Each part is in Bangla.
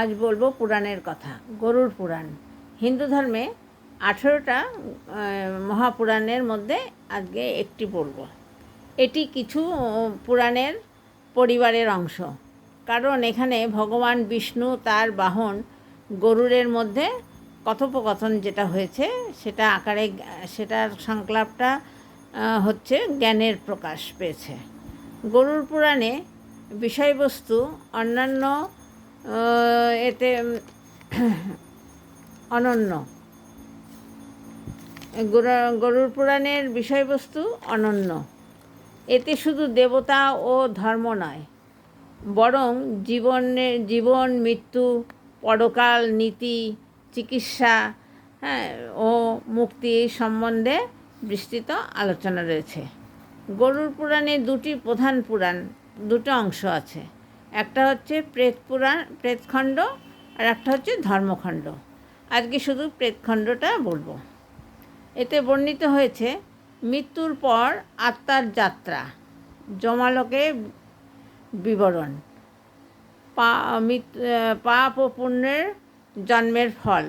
আজ বলব পুরাণের কথা, গরুর পুরাণ। হিন্দু ধর্মে আঠেরোটা মহাপুরাণের মধ্যে আজকে একটি বলব। এটি কিছু পুরাণের পরিবারের অংশ। কারণ এখানে ভগবান বিষ্ণু তার বাহন গরুরের মধ্যে কথোপকথন যেটা হয়েছে, সেটা আকারে, সেটার সংলাপটা হচ্ছে জ্ঞানের প্রকাশ পেয়েছে। গরুর পুরাণে বিষয়বস্তু অন্যান্য এতে অনন্য। গরুর পুরাণের বিষয়বস্তু অনন্য। এতে শুধু দেবতা ও ধর্ম নয়, বরং জীবনের জীবন, মৃত্যু, পরকাল, নীতি, চিকিৎসা হ্যাঁ ও মুক্তি সম্বন্ধে বিস্তৃত আলোচনা রয়েছে। গরুর পুরাণে দুটি প্রধান পুরাণ, দুটো অংশ আছে। একটা হচ্ছে প্রেত পুরাণ, প্রেতখণ্ড আর একটা হচ্ছে ধর্মখণ্ড। আজকে শুধু প্রেতখণ্ডটা বলব। এতে বর্ণিত হয়েছে, মৃত্যুর পর আত্মার যাত্রা, জমালকে বিবরণ, পা পাপ ও পুণ্যের জন্মের ফল,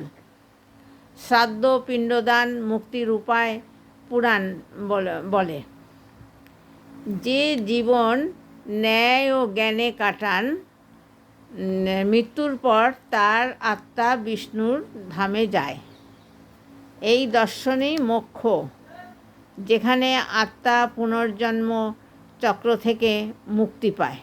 শ্রাদ্ধ, পিণ্ডদান, মুক্তির উপায় পুরাণ বলে। যে জীবন ন্যায় ও জ্ঞানে কাটান মৃত্যুর পর তার আত্মা বিষ্ণুর ধামে যায়। এই দর্শনেই মোক্ষ, যেখানে আত্মা পুনর্জন্ম চক্র থেকে মুক্তি পায়।